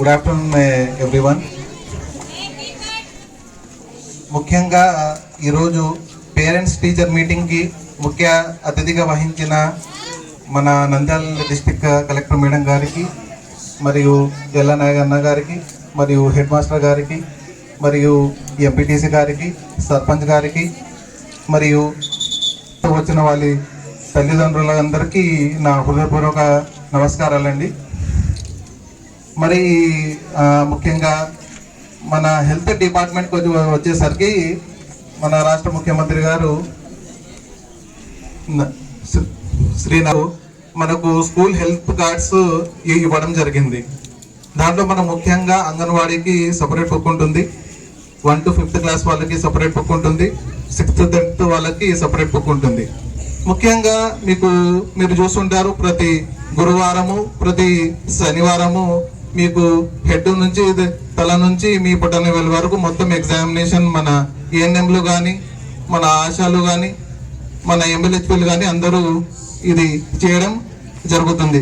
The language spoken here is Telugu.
గుడ్ ఆఫ్టర్నూన్ ఎవ్రీవన్ ముఖ్యంగా ఈరోజు పేరెంట్స్ టీచర్ మీటింగ్కి ముఖ్య అతిథిగా వహించిన మన నంద్యాల డిస్టిక్ కలెక్టర్ మేడం గారికి మరియు ఎల్లనాయక్ అన్న గారికి మరియు హెడ్ మాస్టర్ గారికి మరియు ఎంపీటీసీ గారికి సర్పంచ్ గారికి మరియు వచ్చిన వాళ్ళ తల్లిదండ్రులందరికీ నా హృదయపూర్వక నమస్కారాలండి. మరి ముఖ్యంగా మన హెల్త్ డిపార్ట్మెంట్కి వచ్చి వచ్చేసరికి మన రాష్ట్ర ముఖ్యమంత్రి గారు శ్రీనాథ్ మనకు స్కూల్ హెల్త్ కార్డ్స్ ఇవ్వడం జరిగింది. దాంట్లో మనం ముఖ్యంగా అంగన్వాడీకి సపరేట్ బుక్ ఉంటుంది. వన్ టు ఫిఫ్త్ క్లాస్ వాళ్ళకి సపరేట్ బుక్ ఉంటుంది. సిక్స్త్ టెన్త్ వాళ్ళకి సపరేట్ బుక్ ఉంటుంది. ముఖ్యంగా మీకు మీరు చూస్తుంటారు ప్రతి గురువారము ప్రతి శనివారము మీకు హెడ్ నుంచి తల నుంచి మీ పుట్టన వేల వరకు మొత్తం ఎగ్జామినేషన్ మన ఏఎన్ఎంలు కానీ మన ఆశాలు కానీ మన ఎంఎల్హెచ్పీలు కానీ అందరూ ఇది చేయడం జరుగుతుంది.